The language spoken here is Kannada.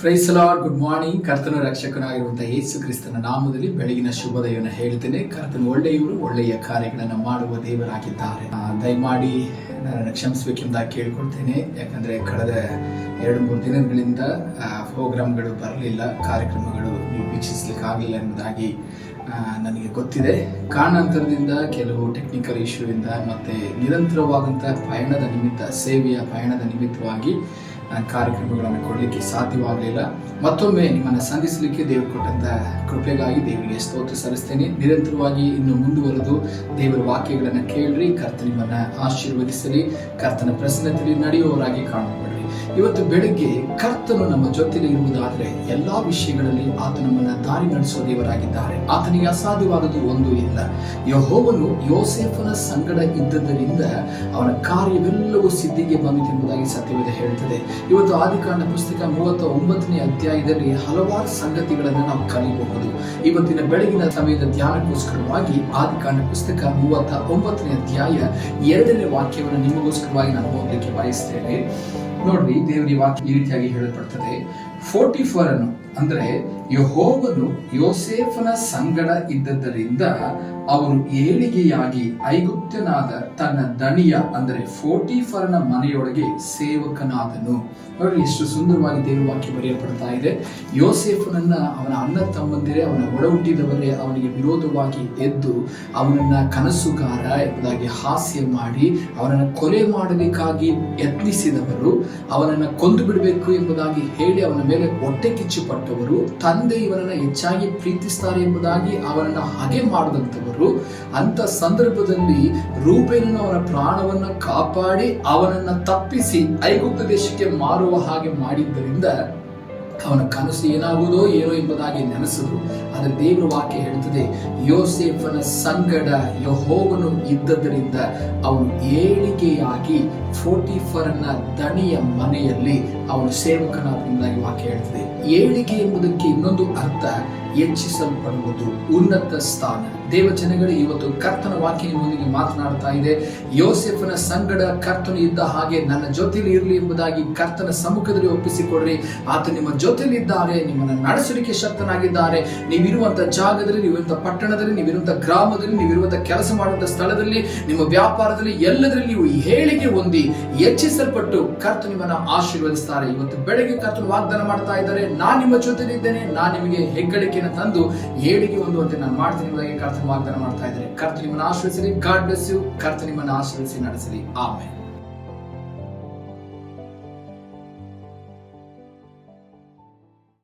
ಪ್ರೈಸ್ ಲಾರ್ಡ್ ಗುಡ್ ಮಾರ್ನಿಂಗ್ ಕರ್ತನ ರಕ್ಷಕನಾಗಿರುವಂತಹ ಯೇಸು ಕ್ರಿಸ್ತನ ನಾಮದಲ್ಲಿ ಬೆಳಗಿನ ಶುಭದಯವನ್ನು ಹೇಳ್ತೇನೆ. ಕರ್ತನ ಒಳ್ಳೆಯವರು, ಒಳ್ಳೆಯ ಕಾರ್ಯಗಳನ್ನು ಮಾಡುವ ದೇವರಾಗಿದ್ದಾರೆ. ದಯಮಾಡಿ ನನ್ನನ್ನು ಕ್ಷಮಿಸಬೇಕೆಂದ ಕೇಳ್ಕೊಳ್ತೇನೆ. ಯಾಕಂದ್ರೆ ಕಳೆದ ಎರಡು, ಮೂರು ದಿನಗಳಿಂದ ಪ್ರೋಗ್ರಾಮ್ಗಳು ಬರಲಿಲ್ಲ, ಕಾರ್ಯಕ್ರಮಗಳು ನೀವು ವೀಕ್ಷಿಸ್ಲಿಕ್ಕೆ ಆಗಲಿಲ್ಲ ಎಂಬುದಾಗಿ ನನಗೆ ಗೊತ್ತಿದೆ. ಕಾರಣಾಂತರದಿಂದ ಕೆಲವು ಟೆಕ್ನಿಕಲ್ ಇಶ್ಯೂ ಇಂದ ಮತ್ತೆ ನಿರಂತರವಾದಂಥ ಪಯಣದ ನಿಮಿತ್ತ, ಸೇವೆಯ ಪಯಣದ ನಿಮಿತ್ತವಾಗಿ ಕಾರ್ಯಕ್ರಮಗಳನ್ನು ಕೊಡಲಿಕ್ಕೆ ಸಾಧ್ಯವಾಗಲಿಲ್ಲ. ಮತ್ತೊಮ್ಮೆ ನಿಮ್ಮನ್ನು ಸಂಧಿಸಲಿಕ್ಕೆ ದೇವರು ಕೊಟ್ಟಂತಹ ಕೃಪೆಗಾಗಿ ದೇವರಿಗೆ ಸ್ತೋತ್ರ ಸಲ್ಲಿಸ್ತೇನೆ. ನಿರಂತರವಾಗಿ ಇನ್ನು ಮುಂದುವರೆದು ದೇವರ ವಾಕ್ಯಗಳನ್ನು ಕೇಳ್ರಿ. ಕರ್ತ ನಿಮ್ಮನ್ನ ಆಶೀರ್ವದಿಸಲಿ. ಕರ್ತನ ಪ್ರಸನ್ನತೆಯಲ್ಲಿ ನಡೆಯುವವರಾಗಿ ಕಾಣಬೇಡ್ರಿ ಇವತ್ತು ಬೆಳಗ್ಗೆ ಕರ್ತನು ನಮ್ಮ ಜೊತೆಲಿ ಇರುವುದಾದ್ರೆ ಎಲ್ಲಾ ವಿಷಯಗಳಲ್ಲಿ ಆತ ನಮ್ಮನ್ನ ದಾರಿ ನಡೆಸುವ ದೇವರಾಗಿದ್ದಾರೆ. ಆತನಿಗೆ ಅಸಾಧ್ಯವಾದದ್ದು ಒಂದು ಇಲ್ಲ. ಯಹೋವನು ಯೋಸೆಫನ ಸಂಗಡ ಇದ್ದದರಿಂದ ಅವನ ಕಾರ್ಯವೆಲ್ಲವೂ ಸಿದ್ಧಿಗೆ ಬಂದಿತು ಎಂಬುದಾಗಿ ಸತ್ಯವೇದ ಹೇಳ್ತದೆ ಇವತ್ತು ಆದಿಕಾಂಡ ಪುಸ್ತಕ ಮೂವತ್ತ ಒಂಬತ್ತನೇ ಅಧ್ಯಾಯದಲ್ಲಿ ಹಲವಾರು ಸಂಗತಿಗಳನ್ನು ನಾವು ಕಲಿಯಬಹುದು. ಇವತ್ತಿನ ಬೆಳಗಿನ ಸಮಯದ ಧ್ಯಾನಕ್ಕೋಸ್ಕರವಾಗಿ ಆದಿಕಾಂಡ ಪುಸ್ತಕ ಮೂವತ್ತ ಒಂಬತ್ತನೇ ಅಧ್ಯಾಯ ಎರಡನೇ ವಾಕ್ಯವನ್ನು ನಿಮಗೋಸ್ಕರವಾಗಿ ನಾನು ಓದಲಿಕ್ಕೆ ಬಯಸ್ತೇನೆ. ನೋಡ್ರಿ ದೇವರ ವಾಕ್ಯ ಈ ರೀತಿಯಾಗಿ ಹೇಳಲ್ಪಡ್ತದೆ. ಫೋರ್ಟಿ ಫೋರ್ ಅನ್ನು ಅಂದ್ರೆ ಯಹೋವನು ಯೋಸೇಫನ ಸಂಗಡ ಇದ್ದದರಿಂದ ಅವನು ಏಳಿಗೆಯಾಗಿ ಐಗುಪ್ತನಾದ ತನ್ನ ದಣಿಯ, ಅಂದರೆ ಫೋರ್ಟಿಫರ್ನ ಮನೆಯೊಳಗೆ ಸೇವಕನಾದನು. ನೋಡಿ ಎಷ್ಟು ಸುಂದರವಾಗಿ ದೇವವಾಕ್ಯ ಬರೆಯಲ್ಪಡ್ತಾ ಇದೆ. ಯೋಸೇಫನನ್ನ ಅವನ ಅಣ್ಣ ತಮ್ಮಂದಿರೇ, ಅವನ ಒಳ ಹುಟ್ಟಿದವರೇ ಅವನಿಗೆ ವಿರೋಧವಾಗಿ ಎದ್ದು ಅವನನ್ನ ಕನಸುಗಾರ ಎಂಬುದಾಗಿ ಹಾಸ್ಯ ಮಾಡಿ ಅವನನ್ನ ಕೊಲೆ ಮಾಡಬೇಕಾಗಿ ಯತ್ನಿಸಿದವರು, ಅವನನ್ನ ಕೊಂದು ಬಿಡಬೇಕು ಎಂಬುದಾಗಿ ಹೇಳಿ ಅವನ ಹೊಟ್ಟೆ ಕಿಚ್ಚುಪಟ್ಟವರು, ತಂದೆ ಇವರನ್ನ ಹೆಚ್ಚಾಗಿ ಪ್ರೀತಿಸ್ತಾರೆ ಎಂಬುದಾಗಿ ಅವರನ್ನ ಹಾಗೆ ಮಾಡಿದಂಥವರು ಅಂತ ಸಂದರ್ಭದಲ್ಲಿ ರೂಪೇನನ್ನು ಅವನ ಪ್ರಾಣವನ್ನ ಕಾಪಾಡಿ ಅವನನ್ನ ತಪ್ಪಿಸಿ ಐಗುಪ್ತ ದೇಶಕ್ಕೆ ಮಾರುವ ಹಾಗೆ ಮಾಡಿದ್ದರಿಂದ ಅವನ ಕನಸು ಏನಾಗುವುದೋ ಏನೋ ಎಂಬುದಾಗಿ ನೆನೆಸಿದ್ರು ಆದರೆ ದೇವರ ವಾಕ್ಯ ಹೇಳ್ತದೆ ಯೋಸೇಫನ ಸಂಗಡ ಯಹೋವನು ಇದ್ದದರಿಂದ ಅವನು ಏಳಿಗೆಯಾಗಿ ಫೋರ್ಟಿಫರ್ನ ದಣಿಯ ಮನೆಯಲ್ಲಿ ಅವನು ಸೇವಕನಾದ ವಾಕ್ಯ ಹೇಳ್ತದೆ ಏಳಿಗೆ ಎಂಬುದಕ್ಕೆ ಇನ್ನೊಂದು ಅರ್ಥ ಹೆಚ್ಚಿಸಲ್ಪಡುವುದು ಉನ್ನತ ಸ್ಥಾನ. ದೇವಜನಗಳು ಇವತ್ತು ಕರ್ತನ ವಾಕ್ಯ ಮಾತನಾಡ್ತಾ ಇದೆ. ಯೋಸೆಫನ ಸಂಗಡ ಕರ್ತನು ಇದ್ದ ಹಾಗೆ ನನ್ನ ಜೊತೆಲಿ ಇರಲಿ ಎಂಬುದಾಗಿ ಕರ್ತನ ಸಮ್ಮುಖದಲ್ಲಿ ಒಪ್ಪಿಸಿಕೊಡ್ರಿ. ಆತ ನಿಮ್ಮ ಜೊತೆಲಿ ಇದ್ದಾರೆ, ನಿಮ್ಮನ್ನು ನಡೆಸಲಿಕ್ಕೆ ಶಕ್ತನಾಗಿದ್ದಾರೆ. ನೀವಿರುವಂತಹ ಜಾಗದಲ್ಲಿ ನೀವಿರುವಂತಹ ಪಟ್ಟಣದಲ್ಲಿ ನೀವಿರುವಂತಹ ಗ್ರಾಮದಲ್ಲಿ ನೀವಿರುವಂತಹ ಕೆಲಸ ಮಾಡುವಂತ ಸ್ಥಳದಲ್ಲಿ, ನಿಮ್ಮ ವ್ಯಾಪಾರದಲ್ಲಿ ಎಲ್ಲದರಲ್ಲಿ ನೀವು ಹೇಳಿಕೆ ಹೊಂದಿ ಹೆಚ್ಚಿಸಲ್ಪಟ್ಟು ಕರ್ತ ನಿಮ್ಮನ್ನ ಆಶೀರ್ವದಿಸ್ತಾರೆ. ಇವತ್ತು ಬೆಳಗ್ಗೆ ಕರ್ತನು ವಾಗ್ದಾನ ಮಾಡ್ತಾ ಇದ್ದಾರೆ. ನಾನು ನಿಮ್ಮ ಜೊತೆಲಿದ್ದೇನೆ ನಾನು ನಿಮಗೆ ಹೆಗ್ಗಳಿಕೆಯನ್ನು ತಂದು ಏಳಿಗೆ ಅಂತ ನಾನು ಮಾಡ್ತೀನಿ ಎಂಬುದಾಗಿ ಕರ್ತನ ವಾಗ್ದಾನ ಮಾಡ್ತಾ ಇದ್ದಾರೆ ಕರ್ತ ನಿಮ್ಮನ್ನು ಆಶ್ರಯಿಸಲಿ. ಗಾಡ್ ಬ್ಲೆಸ್ ಯು ಕರ್ತ ನಿಮ್ಮನ್ನು ಆಶ್ರಯಿಸಿ, ನಡೆಸಲಿ. ಆಮೇಲೆ